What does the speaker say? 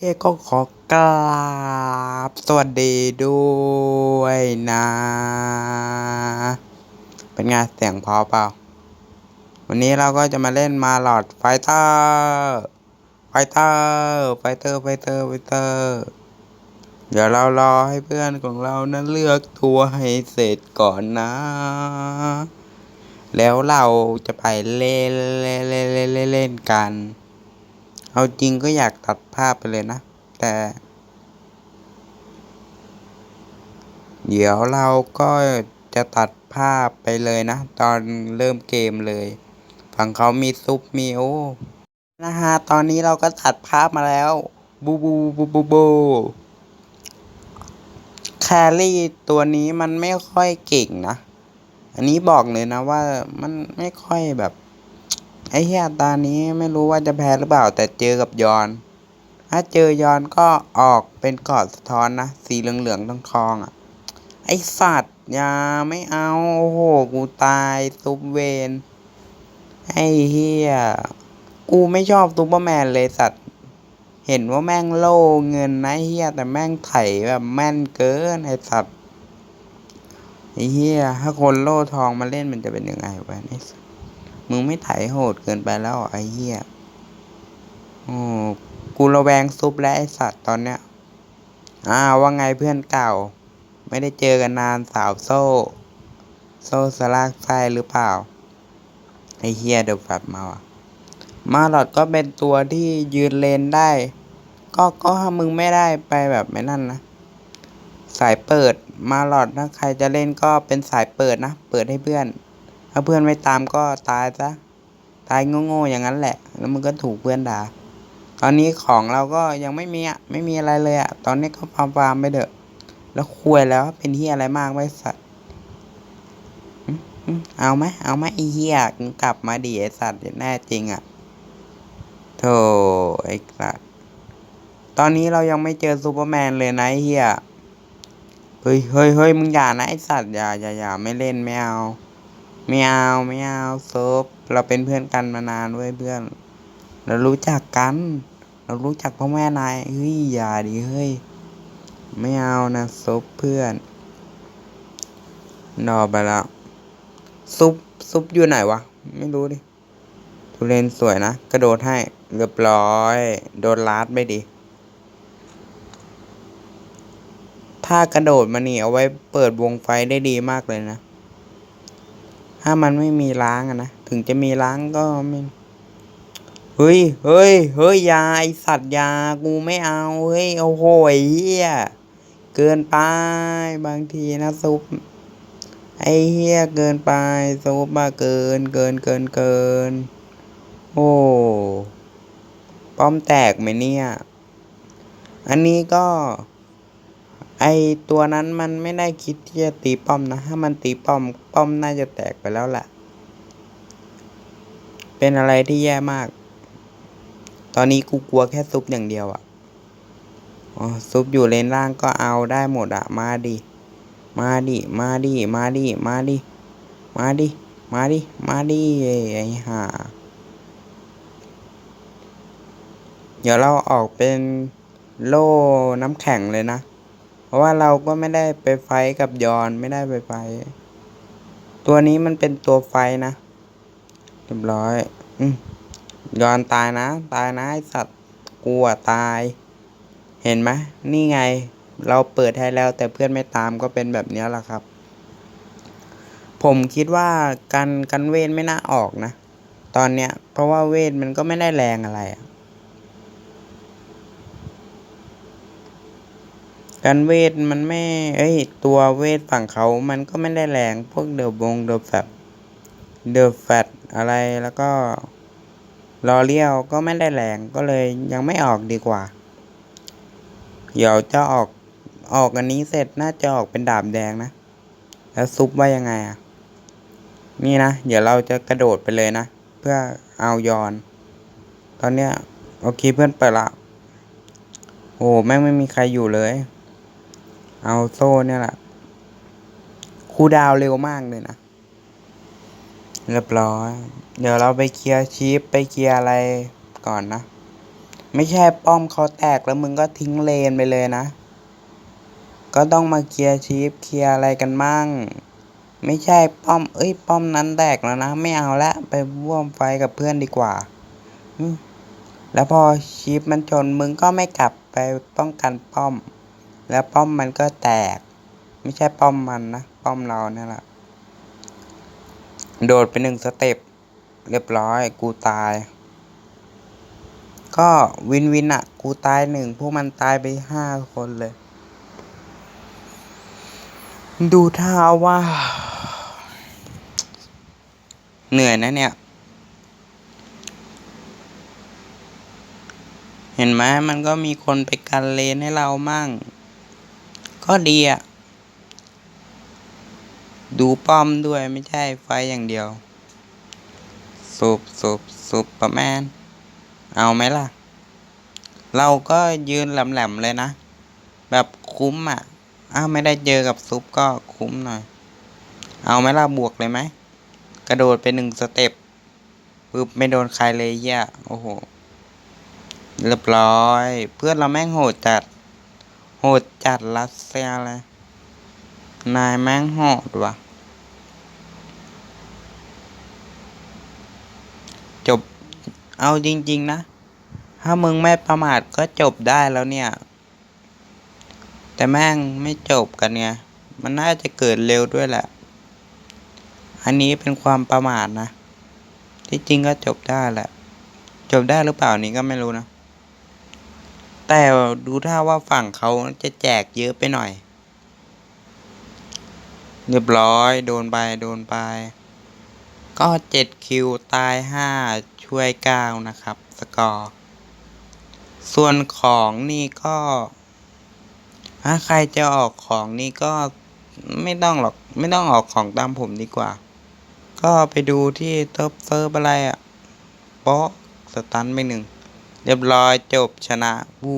เกก็ขอกราบสวัสดีด้วยนะ เป็นไงเสียงพอเปล่า วันนี้เราก็จะมาเล่นมาหลอดไฟเตอร์ไฟเตอร์ไฟเตอร์ไฟเตอร์ไฟเตอร์เดี๋ยวเรารอให้เพื่อนของเรานั้นเลือกตัวให้เสร็จก่อนนะ แล้วเราจะไปเล่นเล่นเล่นเล่นเล่นเล่นกัน เอาจริงก็อยากตัดภาพไปเลยนะ แต่ เดี๋ยวเราก็จะตัดภาพไปเลยนะ ตอนเริ่มเกมเลย ฝั่งเขามีซุปมีโอนะฮะ ตอนนี้เราก็ตัดภาพมาแล้ว บูบูบูบูบูแครี่ตัวนี้มันไม่ค่อยเก่งนะ อันนี้บอกเลยนะว่ามันไม่ค่อยแบบ ไอ้เหี้ยตานี้ไม่รู้ว่าจะแพ้หรือเปล่าแต่เจอกับยอน ถ้าเจอยอนก็ออกเป็นกอดสะท้อนนะ สีเหลืองๆทองทองๆอะ ไอสัตว์อย่าไม่เอา โอ้โห กูตายซุปเวนไอ้เฮียกูไม่ชอบซูเปอร์แมนเลยสัตว์ เห็นว่าแม่งโล่เงินนะเฮียแต่แม่งไถแบบแม่นเกินไอสัตว์ไอ้เฮียถ้าคนโล่ทองมาเล่นมันจะเป็นยังไงวะไอ้สัตว มึงไม่ไถโหดเกินไปแล้วเหรอไอ้เฮียโอ้กูระแวงซุปและไอสัตว์ตอนเนี้ย อ้าวว่าไงเพื่อนเก่า ไม่ได้เจอกันนานสาวโซ่ โซ่สลากไส้หรือเปล่า ไอเฮียเดอะแฟบมาว่ะ มาหลอดก็เป็นตัวที่ยืนเลนได้ ก็ก็ถ้ามึงไม่ได้ไปแบบไม่นั่นนะ สายเปิดมาหลอดถ้าใครจะเล่นก็เป็นสายเปิดนะ เปิดให้เพื่อน ถ้าเพื่อนไม่ตามก็ตายซะ ตายโง่ๆอย่างนั้นแหละ แล้วมึงก็ถูกเพื่อนด่า ตอนนี้ของเราก็ยังไม่มีอะ ไม่มีอะไรเลยอะ ตอนนี้ก็ฟาร์มฟาร์มไปเถอะ แล้วคุยแล้วเป็นเฮียอะไรมากไว้สัตว์เอาไหมเอาไหมไอ้เฮียกลับมาดิไอ้สัตว์แน่จริงอะโธ่ไอ้สัตว์ตอนนี้เรายังไม่เจอซูเปอร์แมนเลยนะไอเฮียเฮ้ยเฮ้ยเฮ้ยมึงอย่านะไอสัตว์อย่าอย่าอย่าไม่เล่นไม่เอา ไม่เอาไม่เอาซบเราเป็นเพื่อนกันมานานเว้ยเพื่อน เรารู้จักกัน เรารู้จักพ่อแม่นายเฮ้ยอย่าดิเฮ้ยไม่เอานะซุปเพื่อนนอไปแล้วซุปซุปอยู่ไหนวะ ไม่รู้ดิทุเรนสวยนะ กระโดดให้เรียบร้อย โดนลาดไปดิถ้ากระโดดมาหนีเอาไว้เปิดวงไฟได้ดีมากเลยนะ ถ้ามันไม่มีล้างอะนะ ถึงจะมีล้างก็ไม่เฮ้ย เฮ้ย เฮ้ย ยาไอสัตว์ยา กูไม่เอา เฮ้ย โอ้โหเหี้ยเกินไป บางทีนะซุป ไอเหี้ยเกินไป ซุปมาเกิน เกิน เกิน เกิน โอ้ ป้อมแตกไหมเนี่ย อันนี้ก็ ไอตัวนั้นมันไม่ได้คิดที่จะตีป้อมนะ ถ้ามันตีป้อม ป้อมน่าจะแตกไปแล้วแหละเป็นอะไรที่แย่มาก ตอนนี้กูกลัวแค่ซุปอย่างเดียวอะอ๋อซุปอยู่เลนล่างก็เอาได้หมดอะมาดิ มาดิ มาดิ มาดิ มาดิ มาดิ มาดิ มาดิ ไอ้ห่า เดี๋ยวเราออกเป็นโล่น้ำแข็งเลยนะ เพราะว่าเราก็ไม่ได้ไปไฟกับยอนไม่ได้ไปไฟ ตัวนี้มันเป็นตัวไฟนะเรียบร้อยอยอนตายนะ ตายนะไอสัตว์กลัวตาย เห็นไหมนี่ไง เราเปิดให้แล้วแต่เพื่อนไม่ตามก็เป็นแบบนี้แหละครับ ผมคิดว่ากันกันเวทไม่น่าออกนะ ตอนเนี้ย เพราะว่าเวทมันก็ไม่ได้แรงอะไรอะ กันเวทมันไม่ เอ้ย ตัวเวทฝั่งเขามันก็ไม่ได้แรง พวกเดอะบงเดอะแฟบเดอะแฟตอะไรแล้วก็ลอเลียวก็ไม่ได้แรงก็เลยยังไม่ออกดีกว่า เดี๋ยวจะออกออกอันนี้เสร็จน่าจะออกเป็นดาบแดงนะ แล้วซุปว่ายังไงอะ นี่นะ เดี๋ยวเราจะกระโดดไปเลยนะ เพื่อเอายอน ตอนเนี้ยโอเคเพื่อนเปิดละ โอ้แม่งไม่มีใครอยู่เลย เอาโซ่เนี่ยแหละคูดาวเร็วมากเลยนะ เรียบร้อย เดี๋ยวเราไปเคลียร์ชีพไปเคลียร์อะไรก่อนนะ ไม่ใช่ป้อมเขาแตกแล้วมึงก็ทิ้งเลนไปเลยนะ ก็ต้องมาเคลียร์ชีฟเคลียร์อะไรกันมั่ง ไม่ใช่ป้อม เอ้ย ป้อมนั้นแตกแล้วนะ ไม่เอาละ ไปร่วมไฟกับเพื่อนดีกว่า แล้วพอชีฟมันชนมึงก็ไม่กลับไปป้องกันป้อม แล้วป้อมมันก็แตก ไม่ใช่ป้อมมันนะ ป้อมเราเนี่ยแหละ โดดไปหนึ่งสเต็ป เรียบร้อย กูตาย ก็วินวินอะกูตายหนึ่งพวกมันตายไปห้าคนเลย ดูท่าว่า เหนื่อยนะเนี่ยเห็นไหมมันก็มีคนไปกันเลนให้เรามั่ง ก็ดีอะดูป้อมด้วยไม่ใช่ไฟอย่างเดียวสุบสุบสุบประแมนเอาไหมล่ะ เราก็ยืนแหลมๆเลยนะ แบบคุ้มอะ อ้าวไม่ได้เจอกับซุปก็คุ้มหน่อย เอาไหมล่ะบวกเลยไหม กระโดดไปหนึ่งสเต็ปปึ๊บไม่โดนใครเลยเหี้ยโอ้โหเรียบร้อย เพื่อนเราแม่งโหดจัด ดจัดรัสเซียเลย นายแม่งโหดว่ะ จบ เอาจริง ๆ นะ ถ้ามึงไม่ประมาทก็จบได้แล้วเนี่ย แต่แม่งไม่จบกันไง มันน่าจะเกิดเร็วด้วยแหละ อันนี้เป็นความประมาทนะ ที่จริงก็จบได้แหละ จบได้หรือเปล่านี้ก็ไม่รู้นะ แต่ดูท่าว่าฝั่งเขาจะแจกเยอะไปหน่อย เรียบร้อย โดนไปโดนไป ก็เจ็ดคิวตายห้าช่วยเก้านะครับ สกอร์ ส่วนของนี่ก็ถ้าใครจะออกของนี่ก็ไม่ต้องหรอก ไม่ต้องออกของตามผมดีกว่า ก็ไปดูที่เทิร์ฟเซิร์ฟอะไรอะ่ะโป๊ะสตันไปหนึ่ง เรียบร้อยจบชนะวู